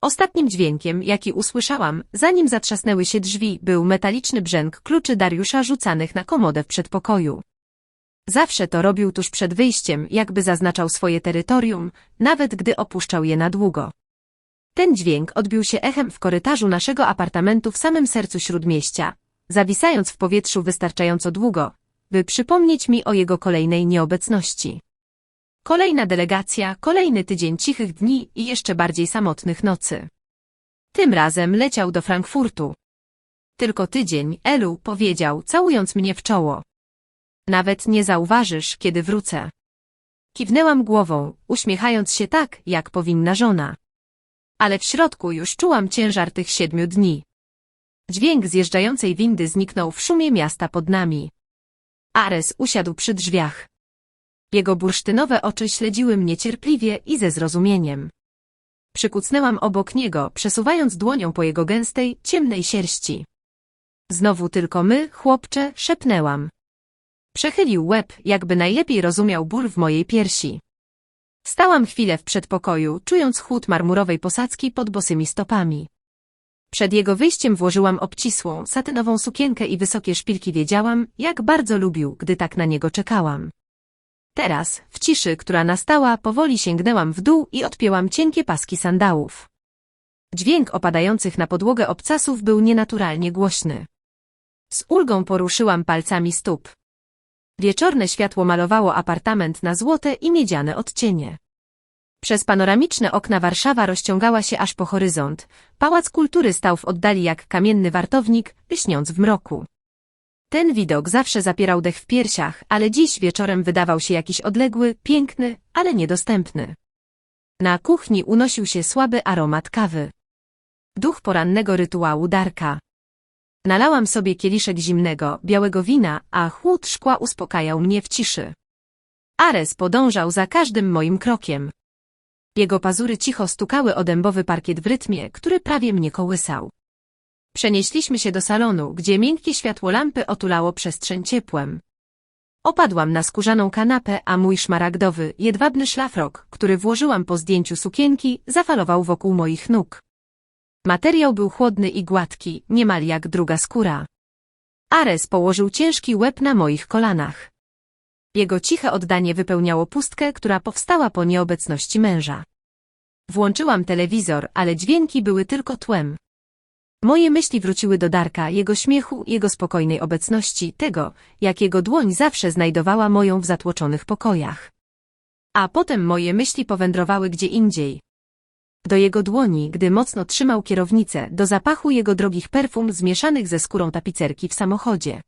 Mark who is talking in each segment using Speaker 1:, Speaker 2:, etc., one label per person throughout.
Speaker 1: Ostatnim dźwiękiem, jaki usłyszałam, zanim zatrzasnęły się drzwi, był metaliczny brzęk kluczy Dariusza rzucanych na komodę w przedpokoju. Zawsze to robił tuż przed wyjściem, jakby zaznaczał swoje terytorium, nawet gdy opuszczał je na długo. Ten dźwięk odbił się echem w korytarzu naszego apartamentu w samym sercu śródmieścia, zawisając w powietrzu wystarczająco długo, by przypomnieć mi o jego kolejnej nieobecności. Kolejna delegacja, kolejny tydzień cichych dni i jeszcze bardziej samotnych nocy. Tym razem leciał do Frankfurtu. Tylko tydzień, Elu powiedział, całując mnie w czoło. Nawet nie zauważysz, kiedy wrócę. Kiwnęłam głową, uśmiechając się tak, jak powinna żona. Ale w środku już czułam ciężar tych siedmiu dni. Dźwięk zjeżdżającej windy zniknął w szumie miasta pod nami. Ares usiadł przy drzwiach. Jego bursztynowe oczy śledziły mnie cierpliwie i ze zrozumieniem. Przykucnęłam obok niego, przesuwając dłonią po jego gęstej, ciemnej sierści. Znowu tylko my, chłopcze, szepnęłam. Przechylił łeb, jakby najlepiej rozumiał ból w mojej piersi. Stałam chwilę w przedpokoju, czując chłód marmurowej posadzki pod bosymi stopami. Przed jego wyjściem włożyłam obcisłą, satynową sukienkę i wysokie szpilki wiedziałam, jak bardzo lubił, gdy tak na niego czekałam. Teraz, w ciszy, która nastała, powoli sięgnęłam w dół i odpięłam cienkie paski sandałów. Dźwięk opadających na podłogę obcasów był nienaturalnie głośny. Z ulgą poruszyłam palcami stóp. Wieczorne światło malowało apartament na złote i miedziane odcienie. Przez panoramiczne okna Warszawa rozciągała się aż po horyzont. Pałac Kultury stał w oddali jak kamienny wartownik, lśniąc w mroku. Ten widok zawsze zapierał dech w piersiach, ale dziś wieczorem wydawał się jakiś odległy, piękny, ale niedostępny. Na kuchni unosił się słaby aromat kawy. Duch porannego rytuału Darka. Nalałam sobie kieliszek zimnego, białego wina, a chłód szkła uspokajał mnie w ciszy. Ares podążał za każdym moim krokiem. Jego pazury cicho stukały o dębowy parkiet w rytmie, który prawie mnie kołysał. Przenieśliśmy się do salonu, gdzie miękkie światło lampy otulało przestrzeń ciepłem. Opadłam na skórzaną kanapę, a mój szmaragdowy, jedwabny szlafrok, który włożyłam po zdjęciu sukienki, zafalował wokół moich nóg. Materiał był chłodny i gładki, niemal jak druga skóra. Ares położył ciężki łeb na moich kolanach. Jego ciche oddanie wypełniało pustkę, która powstała po nieobecności męża. Włączyłam telewizor, ale dźwięki były tylko tłem. Moje myśli wróciły do Darka, jego śmiechu, jego spokojnej obecności, tego, jak jego dłoń zawsze znajdowała moją w zatłoczonych pokojach. A potem moje myśli powędrowały gdzie indziej. Do jego dłoni, gdy mocno trzymał kierownicę, do zapachu jego drogich perfum zmieszanych ze skórą tapicerki w samochodzie.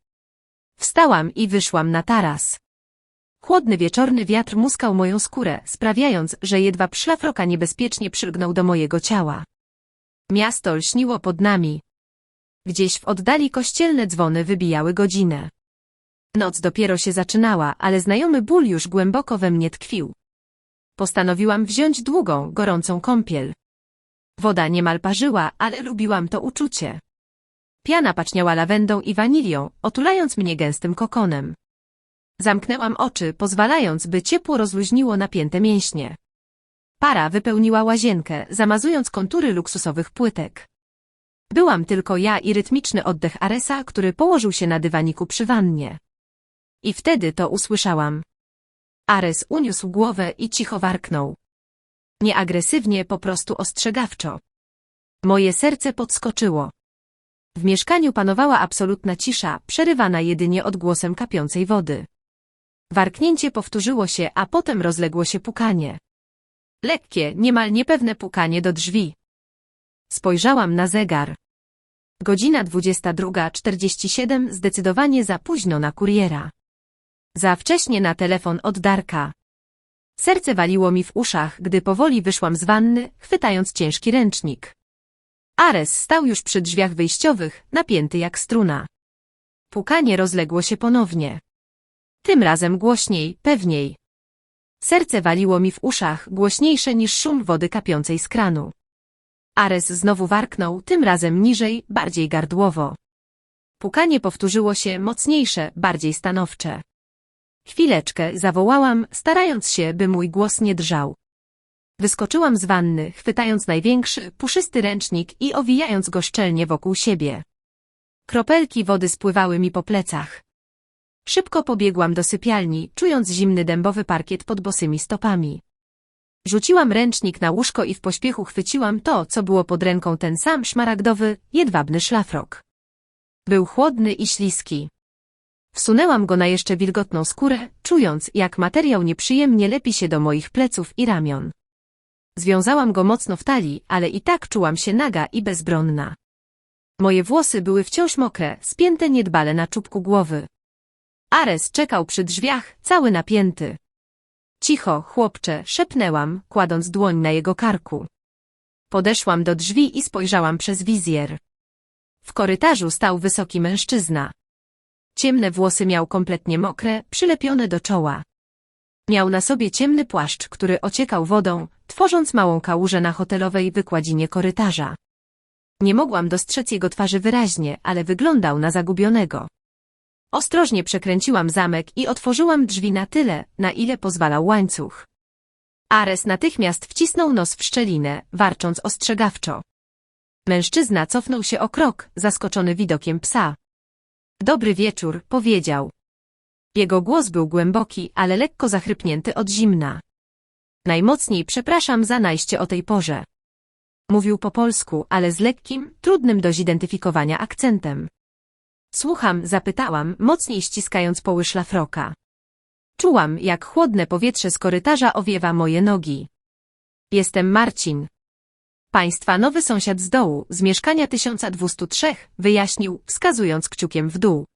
Speaker 1: Wstałam i wyszłam na taras. Chłodny wieczorny wiatr muskał moją skórę, sprawiając, że jedwab szlafroka niebezpiecznie przylgnął do mojego ciała. Miasto lśniło pod nami. Gdzieś w oddali kościelne dzwony wybijały godzinę. Noc dopiero się zaczynała, ale znajomy ból już głęboko we mnie tkwił. Postanowiłam wziąć długą, gorącą kąpiel. Woda niemal parzyła, ale lubiłam to uczucie. Piana paczniała lawendą i wanilią, otulając mnie gęstym kokonem. Zamknęłam oczy, pozwalając, by ciepło rozluźniło napięte mięśnie. Para wypełniła łazienkę, zamazując kontury luksusowych płytek. Byłam tylko ja i rytmiczny oddech Aresa, który położył się na dywaniku przy wannie. I wtedy to usłyszałam. Ares uniósł głowę i cicho warknął. Nie agresywnie, po prostu ostrzegawczo. Moje serce podskoczyło. W mieszkaniu panowała absolutna cisza, przerywana jedynie odgłosem kapiącej wody. Warknięcie powtórzyło się, a potem rozległo się pukanie. Lekkie, niemal niepewne pukanie do drzwi. Spojrzałam na zegar. Godzina 22.47 zdecydowanie za późno na kuriera. Za wcześnie na telefon od Darka. Serce waliło mi w uszach, gdy powoli wyszłam z wanny, chwytając ciężki ręcznik. Ares stał już przy drzwiach wyjściowych, napięty jak struna. Pukanie rozległo się ponownie. Tym razem głośniej, pewniej. Serce waliło mi w uszach, głośniejsze niż szum wody kapiącej z kranu. Ares znowu warknął, tym razem niżej, bardziej gardłowo. Pukanie powtórzyło się, mocniejsze, bardziej stanowcze. Chwileczkę, zawołałam, starając się, by mój głos nie drżał. Wyskoczyłam z wanny, chwytając największy, puszysty ręcznik i owijając go szczelnie wokół siebie. Kropelki wody spływały mi po plecach. Szybko pobiegłam do sypialni, czując zimny dębowy parkiet pod bosymi stopami. Rzuciłam ręcznik na łóżko i w pośpiechu chwyciłam to, co było pod ręką ten sam szmaragdowy, jedwabny szlafrok. Był chłodny i śliski. Wsunęłam go na jeszcze wilgotną skórę, czując, jak materiał nieprzyjemnie lepi się do moich pleców i ramion. Związałam go mocno w talii, ale i tak czułam się naga i bezbronna. Moje włosy były wciąż mokre, spięte niedbale na czubku głowy. Ares czekał przy drzwiach, cały napięty. Cicho, chłopcze, szepnęłam, kładąc dłoń na jego karku. Podeszłam do drzwi i spojrzałam przez wizjer. W korytarzu stał wysoki mężczyzna. Ciemne włosy miał kompletnie mokre, przylepione do czoła. Miał na sobie ciemny płaszcz, który ociekał wodą, tworząc małą kałużę na hotelowej wykładzinie korytarza. Nie mogłam dostrzec jego twarzy wyraźnie, ale wyglądał na zagubionego. Ostrożnie przekręciłam zamek i otworzyłam drzwi na tyle, na ile pozwalał łańcuch. Ares natychmiast wcisnął nos w szczelinę, warcząc ostrzegawczo. Mężczyzna cofnął się o krok, zaskoczony widokiem psa. Dobry wieczór, powiedział. Jego głos był głęboki, ale lekko zachrypnięty od zimna. Najmocniej przepraszam za najście o tej porze. Mówił po polsku, ale z lekkim, trudnym do zidentyfikowania akcentem. Słucham, zapytałam, mocniej ściskając poły szlafroka. Czułam, jak chłodne powietrze z korytarza owiewa moje nogi. Jestem Marcin. Państwa nowy sąsiad z dołu, z mieszkania 1203, wyjaśnił, wskazując kciukiem w dół.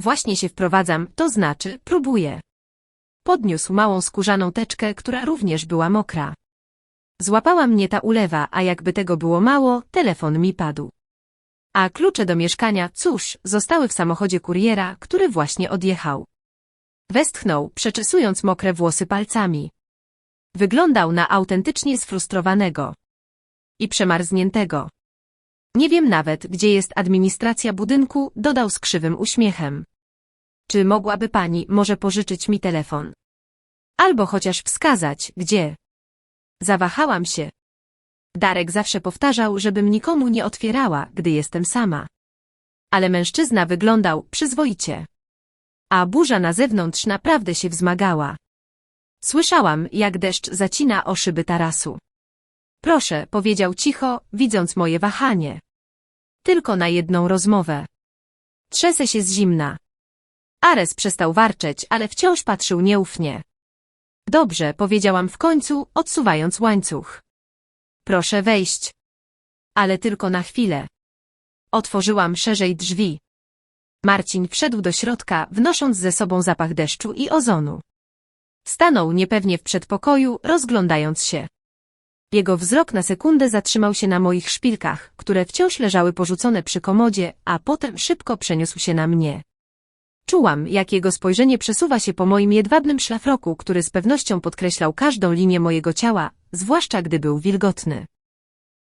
Speaker 1: Właśnie się wprowadzam, to znaczy, próbuję. Podniósł małą skórzaną teczkę, która również była mokra. Złapała mnie ta ulewa, a jakby tego było mało, telefon mi padł. A klucze do mieszkania, cóż, zostały w samochodzie kuriera, który właśnie odjechał. Westchnął, przeczesując mokre włosy palcami. Wyglądał na autentycznie sfrustrowanego. I przemarzniętego. Nie wiem nawet, gdzie jest administracja budynku, dodał z krzywym uśmiechem. Czy mogłaby pani może pożyczyć mi telefon? Albo chociaż wskazać, gdzie? Zawahałam się. Darek zawsze powtarzał, żebym nikomu nie otwierała, gdy jestem sama. Ale mężczyzna wyglądał przyzwoicie. A burza na zewnątrz naprawdę się wzmagała. Słyszałam, jak deszcz zacina o szyby tarasu. Proszę, powiedział cicho, widząc moje wahanie. Tylko na jedną rozmowę. Trzesę się z zimna. Ares przestał warczeć, ale wciąż patrzył nieufnie. Dobrze, powiedziałam w końcu, odsuwając łańcuch. Proszę wejść. Ale tylko na chwilę. Otworzyłam szerzej drzwi. Marcin wszedł do środka, wnosząc ze sobą zapach deszczu i ozonu. Stanął niepewnie w przedpokoju, rozglądając się. Jego wzrok na sekundę zatrzymał się na moich szpilkach, które wciąż leżały porzucone przy komodzie, a potem szybko przeniósł się na mnie. Czułam, jak jego spojrzenie przesuwa się po moim jedwabnym szlafroku, który z pewnością podkreślał każdą linię mojego ciała, zwłaszcza gdy był wilgotny.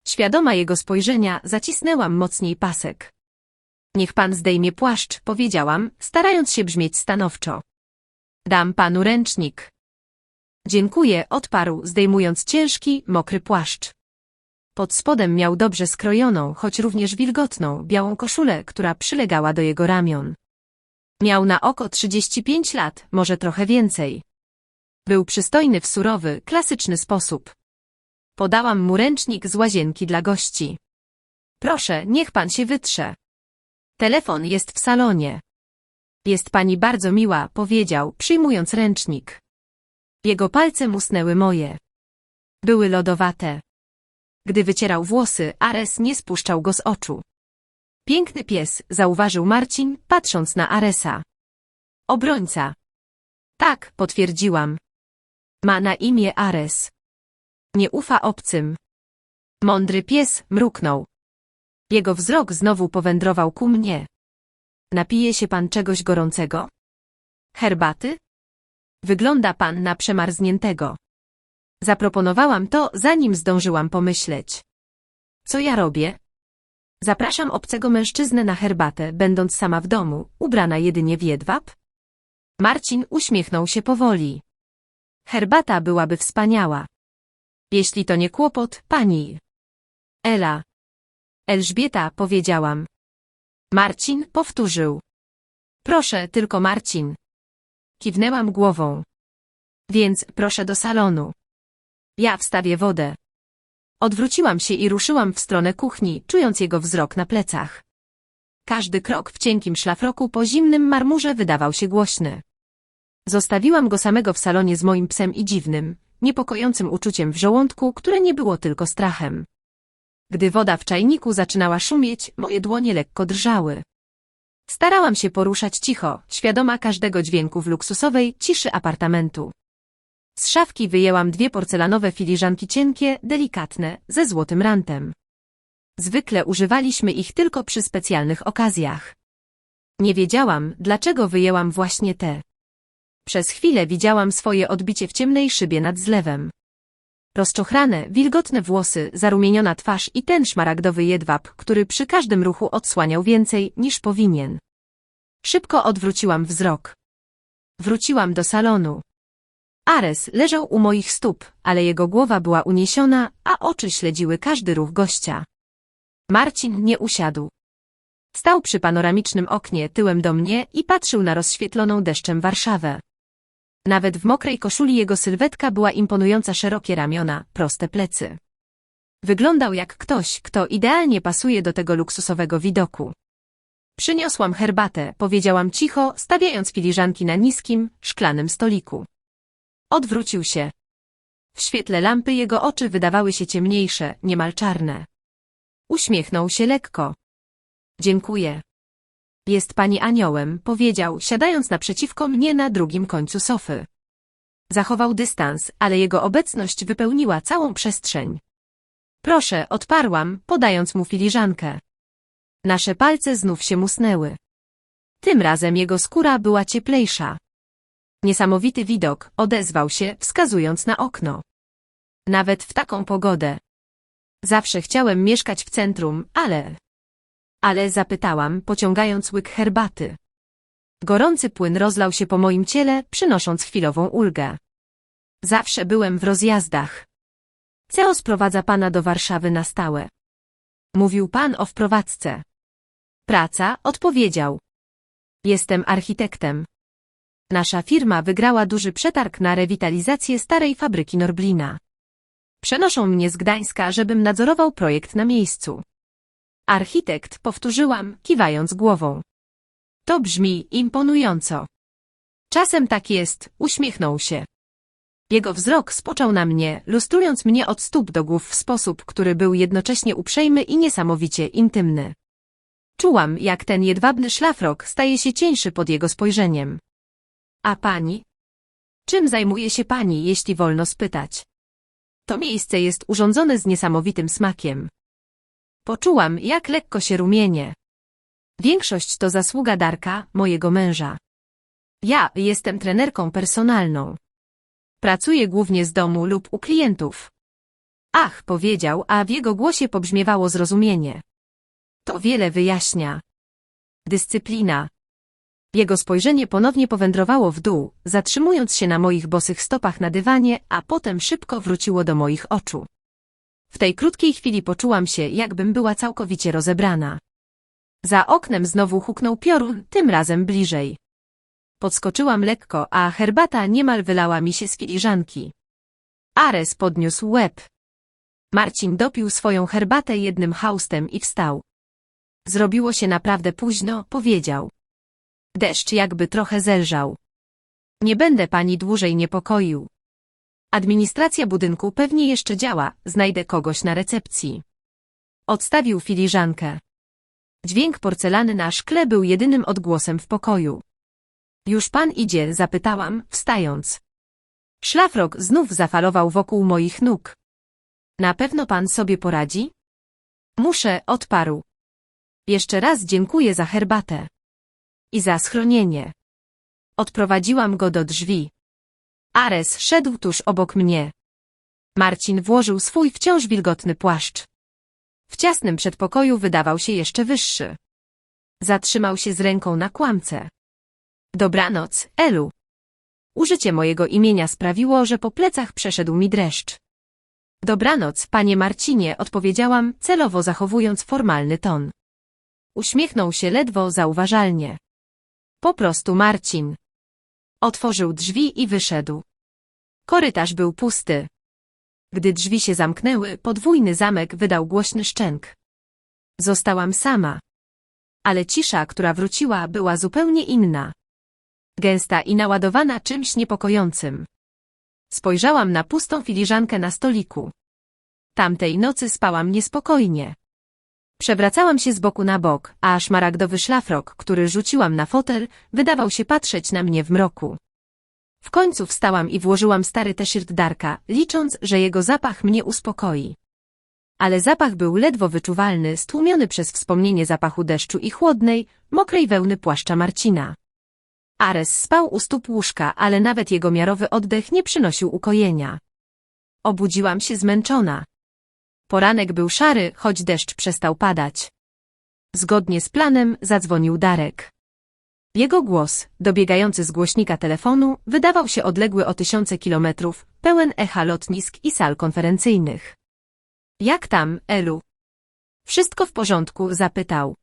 Speaker 1: Świadoma jego spojrzenia, zacisnęłam mocniej pasek. Niech pan zdejmie płaszcz, powiedziałam, starając się brzmieć stanowczo. Dam panu ręcznik. Dziękuję, odparł, zdejmując ciężki, mokry płaszcz. Pod spodem miał dobrze skrojoną, choć również wilgotną, białą koszulę, która przylegała do jego ramion. Miał na oko 35 lat, może trochę więcej. Był przystojny w surowy, klasyczny sposób. Podałam mu ręcznik z łazienki dla gości. Proszę, niech pan się wytrze. Telefon jest w salonie. Jest pani bardzo miła, powiedział, przyjmując ręcznik. Jego palce musnęły moje. Były lodowate. Gdy wycierał włosy, Ares nie spuszczał go z oczu. Piękny pies, zauważył Marcin, patrząc na Aresa. Obrońca. Tak, potwierdziłam. Ma na imię Ares. Nie ufa obcym. Mądry pies mruknął. Jego wzrok znowu powędrował ku mnie. Napije się pan czegoś gorącego? Herbaty? Wygląda pan na przemarzniętego. Zaproponowałam to, zanim zdążyłam pomyśleć. Co ja robię? Zapraszam obcego mężczyznę na herbatę, będąc sama w domu, ubrana jedynie w jedwab? Marcin uśmiechnął się powoli. Herbata byłaby wspaniała. Jeśli to nie kłopot, pani. Ela. Elżbieta, powiedziałam. Marcin powtórzył. Proszę, tylko Marcin. Kiwnęłam głową. Więc proszę do salonu. Ja wstawię wodę. Odwróciłam się i ruszyłam w stronę kuchni, czując jego wzrok na plecach. Każdy krok w cienkim szlafroku po zimnym marmurze wydawał się głośny. Zostawiłam go samego w salonie z moim psem i dziwnym, niepokojącym uczuciem w żołądku, które nie było tylko strachem. Gdy woda w czajniku zaczynała szumieć, moje dłonie lekko drżały. Starałam się poruszać cicho, świadoma każdego dźwięku w luksusowej ciszy apartamentu. Z szafki wyjęłam dwie porcelanowe filiżanki cienkie, delikatne, ze złotym rantem. Zwykle używaliśmy ich tylko przy specjalnych okazjach. Nie wiedziałam, dlaczego wyjęłam właśnie te. Przez chwilę widziałam swoje odbicie w ciemnej szybie nad zlewem. Rozczochrane, wilgotne włosy, zarumieniona twarz i ten szmaragdowy jedwab, który przy każdym ruchu odsłaniał więcej, niż powinien. Szybko odwróciłam wzrok. Wróciłam do salonu. Ares leżał u moich stóp, ale jego głowa była uniesiona, a oczy śledziły każdy ruch gościa. Marcin nie usiadł. Stał przy panoramicznym oknie tyłem do mnie i patrzył na rozświetloną deszczem Warszawę. Nawet w mokrej koszuli jego sylwetka była imponująca szerokie ramiona, proste plecy. Wyglądał jak ktoś, kto idealnie pasuje do tego luksusowego widoku. Przyniosłam herbatę, powiedziałam cicho, stawiając filiżanki na niskim, szklanym stoliku. Odwrócił się. W świetle lampy jego oczy wydawały się ciemniejsze, niemal czarne. Uśmiechnął się lekko. Dziękuję. Jest pani aniołem, powiedział, siadając naprzeciwko mnie na drugim końcu sofy. Zachował dystans, ale jego obecność wypełniła całą przestrzeń. Proszę, odparłam, podając mu filiżankę. Nasze palce znów się musnęły. Tym razem jego skóra była cieplejsza. Niesamowity widok, odezwał się, wskazując na okno. Nawet w taką pogodę. Zawsze chciałem mieszkać w centrum, ale... Ale zapytałam, pociągając łyk herbaty. Gorący płyn rozlał się po moim ciele, przynosząc chwilową ulgę. Zawsze byłem w rozjazdach. CEO sprowadza pana do Warszawy na stałe. Mówił pan o wprowadzce. Praca, odpowiedział. Jestem architektem. Nasza firma wygrała duży przetarg na rewitalizację starej fabryki Norblina. Przenoszą mnie z Gdańska, żebym nadzorował projekt na miejscu. Architekt, powtórzyłam, kiwając głową. To brzmi imponująco. Czasem tak jest, uśmiechnął się. Jego wzrok spoczął na mnie, lustrując mnie od stóp do głów w sposób, który był jednocześnie uprzejmy i niesamowicie intymny. Czułam, jak ten jedwabny szlafrok staje się cieńszy pod jego spojrzeniem. A pani? Czym zajmuje się pani, jeśli wolno spytać? To miejsce jest urządzone z niesamowitym smakiem. Poczułam, jak lekko się rumienie. Większość to zasługa Darka, mojego męża. Ja jestem trenerką personalną. Pracuję głównie z domu lub u klientów. Ach, powiedział, a w jego głosie pobrzmiewało zrozumienie. To wiele wyjaśnia. Dyscyplina. Jego spojrzenie ponownie powędrowało w dół, zatrzymując się na moich bosych stopach na dywanie, a potem szybko wróciło do moich oczu. W tej krótkiej chwili poczułam się, jakbym była całkowicie rozebrana. Za oknem znowu huknął piorun, tym razem bliżej. Podskoczyłam lekko, a herbata niemal wylała mi się z filiżanki. Ares podniósł łeb. Marcin dopił swoją herbatę jednym haustem i wstał. Zrobiło się naprawdę późno, powiedział. Deszcz jakby trochę zelżał. Nie będę pani dłużej niepokoił. Administracja budynku pewnie jeszcze działa, znajdę kogoś na recepcji. Odstawił filiżankę. Dźwięk porcelany na szkle był jedynym odgłosem w pokoju. Już pan idzie, zapytałam, wstając. Szlafrok znów zafalował wokół moich nóg. Na pewno pan sobie poradzi? Muszę, odparł. Jeszcze raz dziękuję za herbatę. I za schronienie. Odprowadziłam go do drzwi. Ares szedł tuż obok mnie. Marcin włożył swój wciąż wilgotny płaszcz. W ciasnym przedpokoju wydawał się jeszcze wyższy. Zatrzymał się z ręką na kłamce. Dobranoc, Elu. Użycie mojego imienia sprawiło, że po plecach przeszedł mi dreszcz. Dobranoc, panie Marcinie, odpowiedziałam, celowo zachowując formalny ton. Uśmiechnął się ledwo zauważalnie. Po prostu Marcin. Otworzył drzwi i wyszedł. Korytarz był pusty. Gdy drzwi się zamknęły, podwójny zamek wydał głośny szczęk. Zostałam sama. Ale cisza, która wróciła, była zupełnie inna. Gęsta i naładowana czymś niepokojącym. Spojrzałam na pustą filiżankę na stoliku. Tamtej nocy spałam niespokojnie. Przewracałam się z boku na bok, a szmaragdowy szlafrok, który rzuciłam na fotel, wydawał się patrzeć na mnie w mroku. W końcu wstałam i włożyłam stary t-shirt Darka, licząc, że jego zapach mnie uspokoi. Ale zapach był ledwo wyczuwalny, stłumiony przez wspomnienie zapachu deszczu i chłodnej, mokrej wełny płaszcza Marcina. Ares spał u stóp łóżka, ale nawet jego miarowy oddech nie przynosił ukojenia. Obudziłam się zmęczona. Poranek był szary, choć deszcz przestał padać. Zgodnie z planem zadzwonił Darek. Jego głos, dobiegający z głośnika telefonu, wydawał się odległy o tysiące kilometrów, pełen echa lotnisk i sal konferencyjnych. Jak tam, Elu? Wszystko w porządku, zapytał.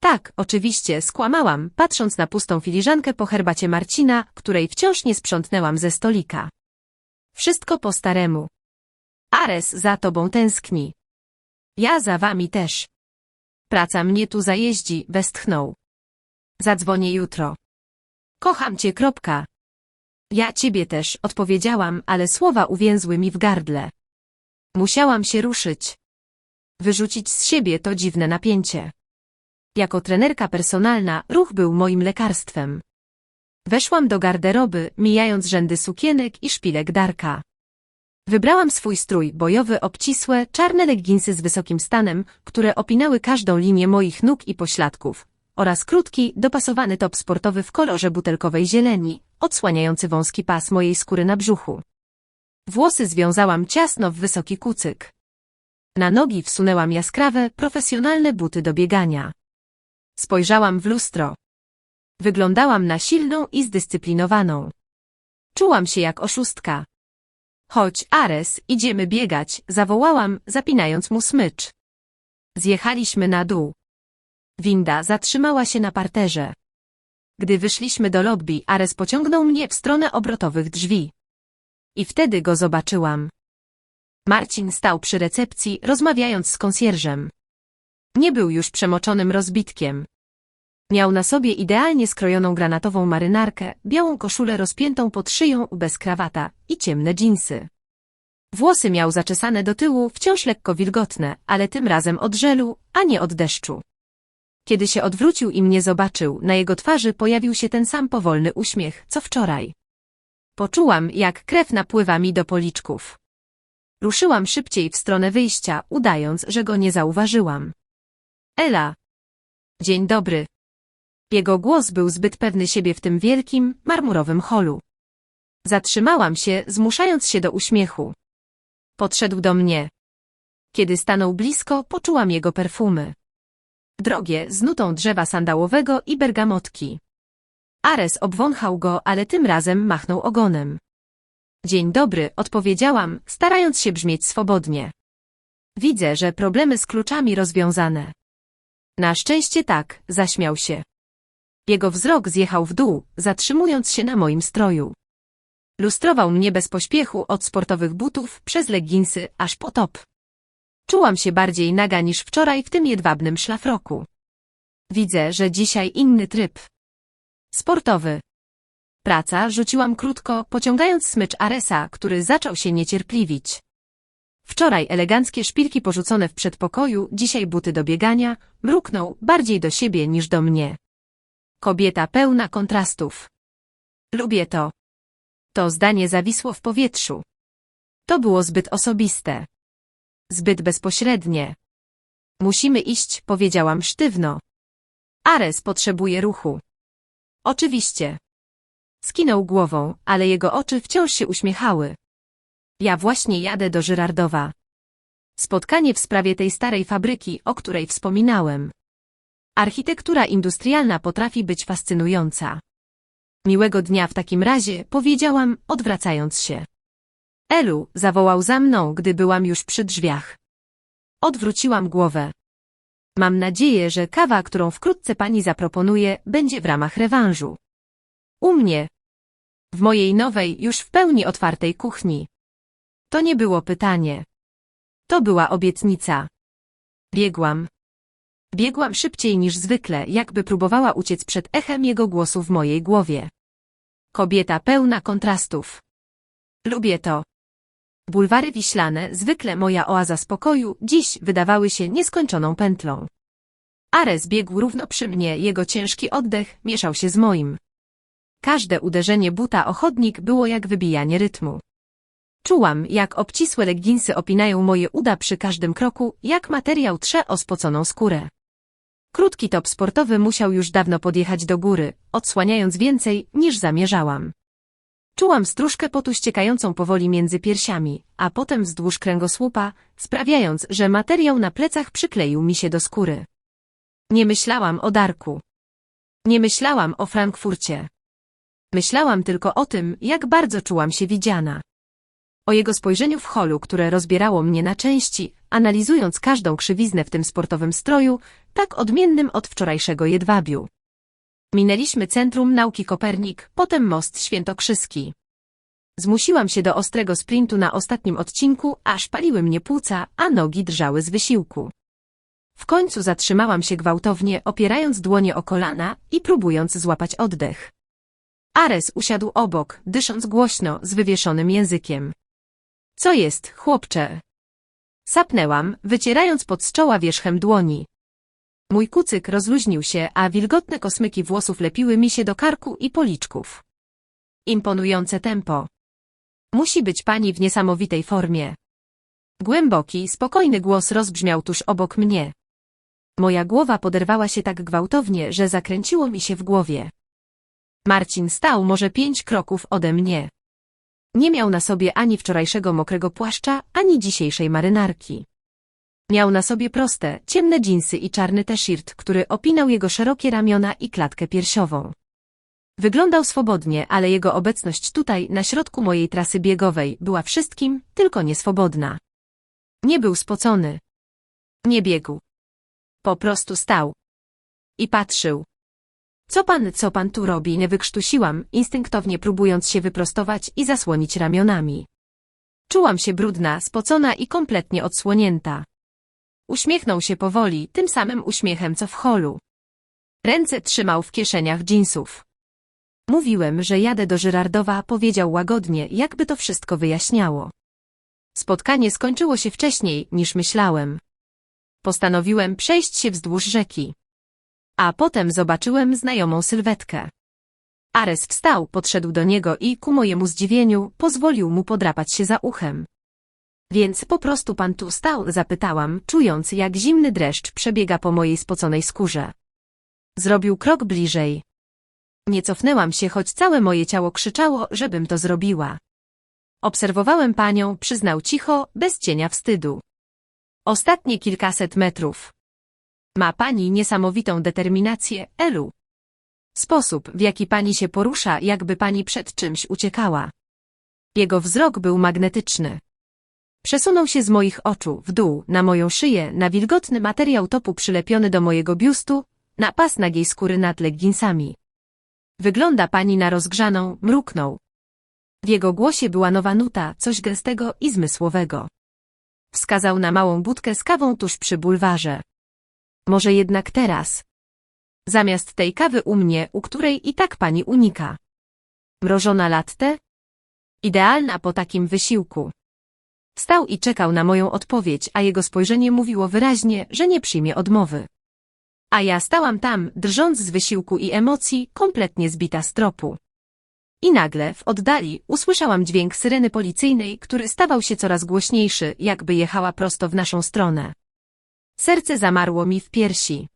Speaker 1: Tak, oczywiście, skłamałam, patrząc na pustą filiżankę po herbacie Marcina, której wciąż nie sprzątnęłam ze stolika. Wszystko po staremu. Ares za tobą tęskni. Ja za wami też. Praca mnie tu zajeździ, westchnął. Zadzwonię jutro. Kocham cię, kropka. Ja ciebie też, odpowiedziałam, ale słowa uwięzły mi w gardle. Musiałam się ruszyć. Wyrzucić z siebie to dziwne napięcie. Jako trenerka personalna, ruch był moim lekarstwem. Weszłam do garderoby, mijając rzędy sukienek i szpilek Darka. Wybrałam swój strój bojowy obcisłe, czarne legginsy z wysokim stanem, które opinały każdą linię moich nóg i pośladków, oraz krótki, dopasowany top sportowy w kolorze butelkowej zieleni, odsłaniający wąski pas mojej skóry na brzuchu. Włosy związałam ciasno w wysoki kucyk. Na nogi wsunęłam jaskrawe, profesjonalne buty do biegania. Spojrzałam w lustro. Wyglądałam na silną i zdyscyplinowaną. Czułam się jak oszustka. Chodź, Ares, idziemy biegać, zawołałam, zapinając mu smycz. Zjechaliśmy na dół. Winda zatrzymała się na parterze. Gdy wyszliśmy do lobby, Ares pociągnął mnie w stronę obrotowych drzwi. I wtedy go zobaczyłam. Marcin stał przy recepcji, rozmawiając z konsjerżem. Nie był już przemoczonym rozbitkiem. Miał na sobie idealnie skrojoną granatową marynarkę, białą koszulę rozpiętą pod szyją bez krawata i ciemne dżinsy. Włosy miał zaczesane do tyłu, wciąż lekko wilgotne, ale tym razem od żelu, a nie od deszczu. Kiedy się odwrócił i mnie zobaczył, na jego twarzy pojawił się ten sam powolny uśmiech, co wczoraj. Poczułam, jak krew napływa mi do policzków. Ruszyłam szybciej w stronę wyjścia, udając, że go nie zauważyłam. Ela. Dzień dobry. Jego głos był zbyt pewny siebie w tym wielkim, marmurowym holu. Zatrzymałam się, zmuszając się do uśmiechu. Podszedł do mnie. Kiedy stanął blisko, poczułam jego perfumy. Drogie, z nutą drzewa sandałowego i bergamotki. Ares obwąchał go, ale tym razem machnął ogonem. Dzień dobry, odpowiedziałam, starając się brzmieć swobodnie. Widzę, że problemy z kluczami rozwiązane. Na szczęście tak, zaśmiał się. Jego wzrok zjechał w dół, zatrzymując się na moim stroju. Lustrował mnie bez pośpiechu od sportowych butów przez leginsy aż po top. Czułam się bardziej naga niż wczoraj w tym jedwabnym szlafroku. Widzę, że dzisiaj inny tryb. Sportowy. Praca rzuciłam krótko, pociągając smycz Aresa, który zaczął się niecierpliwić. Wczoraj eleganckie szpilki porzucone w przedpokoju, dzisiaj buty do biegania, mruknął bardziej do siebie niż do mnie. Kobieta pełna kontrastów. Lubię to. To zdanie zawisło w powietrzu. To było zbyt osobiste. Zbyt bezpośrednie. Musimy iść, powiedziałam sztywno. Ares potrzebuje ruchu. Oczywiście. Skinął głową, ale jego oczy wciąż się uśmiechały. Ja właśnie jadę do Żyrardowa. Spotkanie w sprawie tej starej fabryki, o której wspominałem. Architektura industrialna potrafi być fascynująca. Miłego dnia w takim razie, powiedziałam, odwracając się. Elu, zawołał za mną, gdy byłam już przy drzwiach. Odwróciłam głowę. Mam nadzieję, że kawa, którą wkrótce pani zaproponuje, będzie w ramach rewanżu. U mnie. W mojej nowej, już w pełni otwartej kuchni. To nie było pytanie. To była obietnica. Biegłam. Biegłam szybciej niż zwykle, jakby próbowała uciec przed echem jego głosu w mojej głowie. Kobieta pełna kontrastów. Lubię to. Bulwary wiślane, zwykle moja oaza spokoju, dziś wydawały się nieskończoną pętlą. Ares biegł równo przy mnie, jego ciężki oddech mieszał się z moim. Każde uderzenie buta o chodnik było jak wybijanie rytmu. Czułam, jak obcisłe legginsy opinają moje uda przy każdym kroku, jak materiał trze o spoconą skórę. Krótki top sportowy musiał już dawno podjechać do góry, odsłaniając więcej, niż zamierzałam. Czułam stróżkę potu ściekającą powoli między piersiami, a potem wzdłuż kręgosłupa, sprawiając, że materiał na plecach przykleił mi się do skóry. Nie myślałam o Darku. Nie myślałam o Frankfurcie. Myślałam tylko o tym, jak bardzo czułam się widziana. O jego spojrzeniu w holu, które rozbierało mnie na części, analizując każdą krzywiznę w tym sportowym stroju, tak odmiennym od wczorajszego jedwabiu. Minęliśmy Centrum Nauki Kopernik, potem Most Świętokrzyski. Zmusiłam się do ostrego sprintu na ostatnim odcinku, aż paliły mnie płuca, a nogi drżały z wysiłku. W końcu zatrzymałam się gwałtownie, opierając dłonie o kolana i próbując złapać oddech. Ares usiadł obok, dysząc głośno, z wywieszonym językiem. Co jest, chłopcze? Sapnęłam, wycierając pod z czoła wierzchem dłoni. Mój kucyk rozluźnił się, a wilgotne kosmyki włosów lepiły mi się do karku i policzków. Imponujące tempo. Musi być pani w niesamowitej formie. Głęboki, spokojny głos rozbrzmiał tuż obok mnie. Moja głowa poderwała się tak gwałtownie, że zakręciło mi się w głowie. Marcin stał może pięć kroków ode mnie. Nie miał na sobie ani wczorajszego mokrego płaszcza, ani dzisiejszej marynarki. Miał na sobie proste, ciemne dżinsy i czarny t-shirt, który opinał jego szerokie ramiona i klatkę piersiową. Wyglądał swobodnie, ale jego obecność tutaj, na środku mojej trasy biegowej, była wszystkim, tylko nieswobodna. Nie był spocony. Nie biegł. Po prostu stał. I patrzył. Co pan, co pan tu robi, nie wykrztusiłam, instynktownie próbując się wyprostować i zasłonić ramionami. Czułam się brudna, spocona i kompletnie odsłonięta. Uśmiechnął się powoli, tym samym uśmiechem co w holu. Ręce trzymał w kieszeniach dżinsów. Mówiłem, że jadę do Żyrardowa, powiedział łagodnie, jakby to wszystko wyjaśniało. Spotkanie skończyło się wcześniej, niż myślałem. Postanowiłem przejść się wzdłuż rzeki. A potem zobaczyłem znajomą sylwetkę. Ares wstał, podszedł do niego i, ku mojemu zdziwieniu, pozwolił mu podrapać się za uchem. Więc po prostu pan tu stał, zapytałam, czując jak zimny dreszcz przebiega po mojej spoconej skórze. Zrobił krok bliżej. Nie cofnęłam się, choć całe moje ciało krzyczało, żebym to zrobiła. Obserwowałem panią, przyznał cicho, bez cienia wstydu. Ostatnie kilkaset metrów. Ma pani niesamowitą determinację, Elu. Sposób, w jaki pani się porusza, jakby pani przed czymś uciekała. Jego wzrok był magnetyczny. Przesunął się z moich oczu w dół, na moją szyję, na wilgotny materiał topu przylepiony do mojego biustu, na pas nagiej skóry nad legginsami. Wygląda pani na rozgrzaną, mruknął. W jego głosie była nowa nuta, coś gęstego i zmysłowego. Wskazał na małą budkę z kawą tuż przy bulwarze. Może jednak teraz. Zamiast tej kawy u mnie, u której i tak pani unika. Mrożona latte? Idealna po takim wysiłku. Stał i czekał na moją odpowiedź, a jego spojrzenie mówiło wyraźnie, że nie przyjmie odmowy. A ja stałam tam, drżąc z wysiłku i emocji, kompletnie zbita z tropu. I nagle, w oddali, usłyszałam dźwięk syreny policyjnej, który stawał się coraz głośniejszy, jakby jechała prosto w naszą stronę. Serce zamarło mi w piersi.